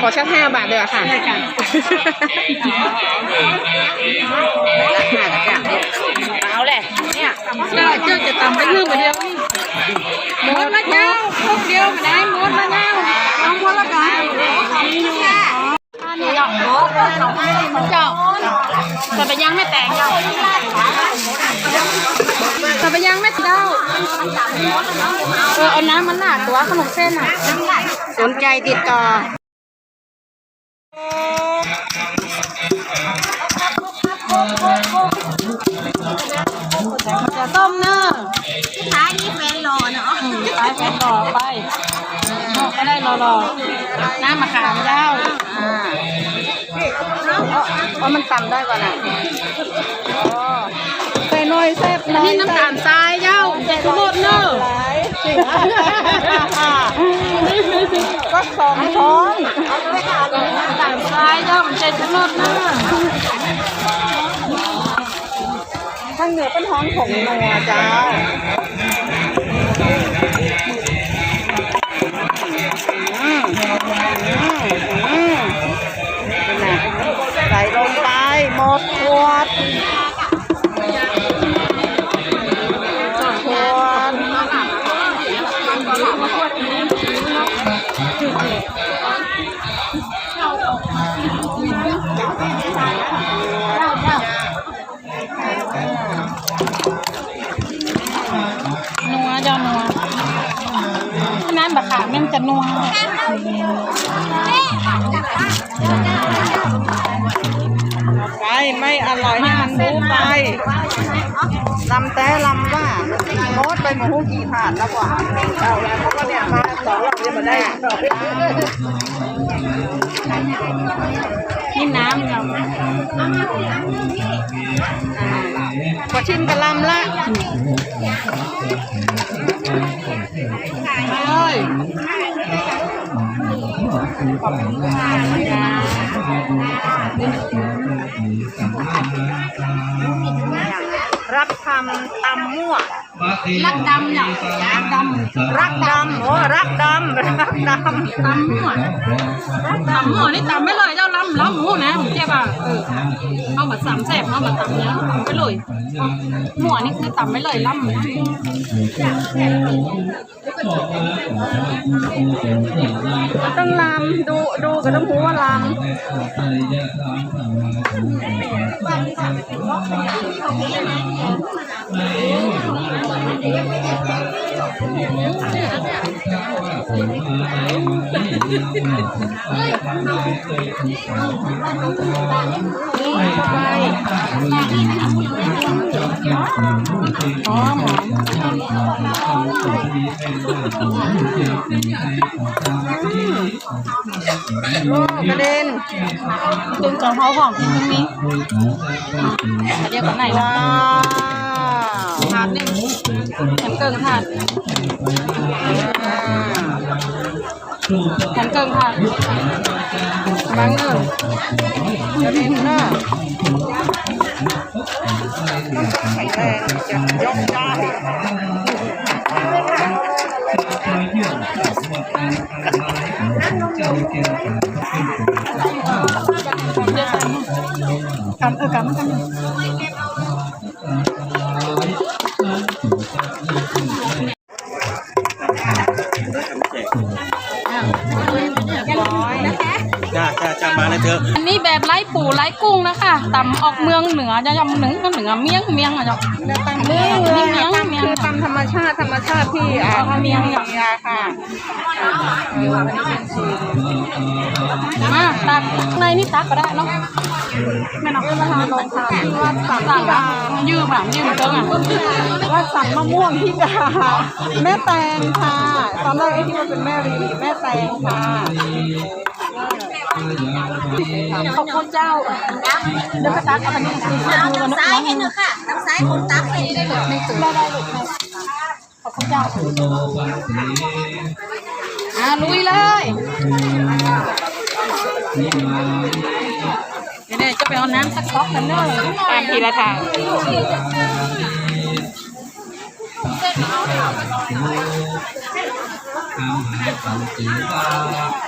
ขอชักห้าบาทเดียวค่ะได้ค่ะละห้ากับจ้ะเอาแหละเนี่ยเจ้าเจ้าจะตำไปนึ่งไปเดียวนี่หมดละเจ้าพวกเดียวไม่ได้หมดละเจ้าเอาหมดละกันนี่หยอกโบ๊ะเจ้าแต่ไปยังไม่แต่งเจ้าแต่ไปยังไม่เจ้าเออเอาน้ำมันหนาตัวขนมเส้นอะสนใจติดต่อ จะต้มเนอะท้ายนี่แฟนรอเนาะไปไปต่อไปเอาก็ได้รอรอๆน้ำมะขามเจ้าอ่าเพราะมันตำได้ก่อนอะอ๋อใส่หน่อยแซ่บอันนี้น้ำตาลทรายเจ้าทุกหมดเนอะก็สองช้อนน้ำตายย่อมใจทุกหมดนอะทางเหนือเป็นท้องของนัวจ้าไงใส่ลงไปหมดขวด จะนัวไปไม่อร่อยให้มันรู้ไปลำแต่ลำว่าโมดไปหมูกี่ถาดแล้วกว่าเอาแล้วเขาก็เนี่ยมาสองรอบจะมาได้นี่น้ำเจ้าพอชิมกระลำละเอ้ย รับคำตำมั่ว รักดำเนี่ยรักดำรักดำโอ้รักดำรักดตำหมั่วตำหมั่วนี่ตำไม่เลยเจ้าล้ำล้ำหมูนะผมเจ็บอะเออเอาแบบสามแสบเอาแบบตำเนี้ยตำไปเลยหมั่วนี่คือตำไม่เลยล้ำนะำต้องลำดูดูก็ต้องรู้ว่าลอ๋อหมอำ โอ้กระเด็นตึงกระเพราของที่ตรงนี้เดี๋ยวก่อนไหนละว้า แผ่นเกิงถาดแผ่นเกิง ออันนี้แบบไร้ปูไร้กุ้งนะคะตำออกเมืองเหนือจะยำเหนือเหนือเมียงเมียงอะจ้ะตำเนื้อเมียงเมียงตำเมียงคือตำธรรมชาติธรรมชาติที่อ่าเอาเมียงมีอะค่ะมาตักในนี่ตักก็ได้เนาะไม่เนาะมาทานลงทานที่วัดสันสั่งอะยืมอะยืมเติงอะวัดสันมะม่วงที่กาแม่แตงค่ะตอนแรกไอ้ที่มันเป็นแม่รีแม่แตงค่ะ ขอบคุณเจ้าเดี๋ยวไปตักเอาไปนี่คือข้าวน้ำซ้ายให้หน่อยค่ะน้ำซ้ายคนตักไปเลยเหรอไม่ตื่นได้ได้ลูกขอบคุณเจ้าอ่าลุยเลยเดี๋ยวจะไปเอาน้ำสักก๊อกกันเนอะตามทีละทางทำให้ความจริงว่า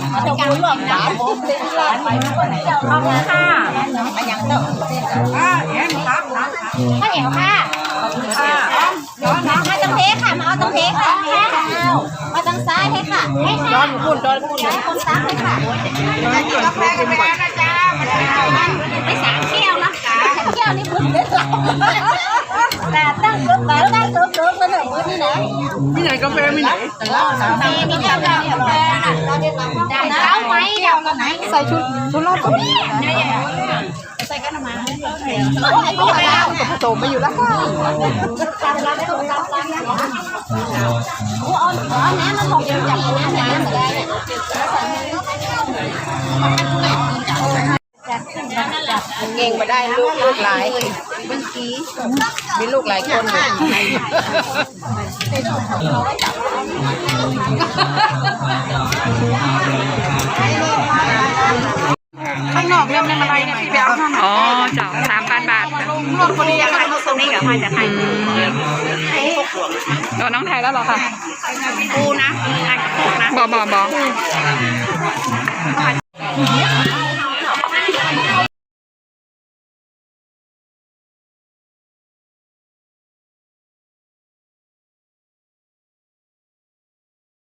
ข้าวเหนียวค่ะมาตังเพค่ะ มาเอาตังเพค่ะมาตังซ้ายให้ค่ะให้ค่ะดอนคุณดอนคุณย้ายคนซักให้ค่ะกาแฟกาแฟนะจ๊ะมามแก้วนะ แก้วนี่คุณเด็ดหลับแต่ตั้งเกือบแล้วตั้งเกือบเกือบไปหน่อยมือนี่นะมีไหนกาแฟมีไหนมีมีกาแฟกาแฟเราเด็ดหลับเช้าไหมเดี๋ยวกันไหนใส่ชุดชุดรอดก็มีใส่กันมาโอ้ยพวกเราผสมมาอยู่แล้วค่ะโอ้เอาอ๋อน้ำมันหกอย่างนี้นะน้ำอะไรเนี่ย เก่งมาได้ลูกลูกหลายมีลูกหลายคนอยู่ข้างนอกเนี่ยมันอะไรเนี่ยพี่ไปเอาข้างนอกอ๋อจ้ะสามพันบาทรถคนนี้ยังไงตรงนี้กับใครจะใครตัวน้องไทยแล้วเหรอคะกูนะไอ้กูนะบอบอบอ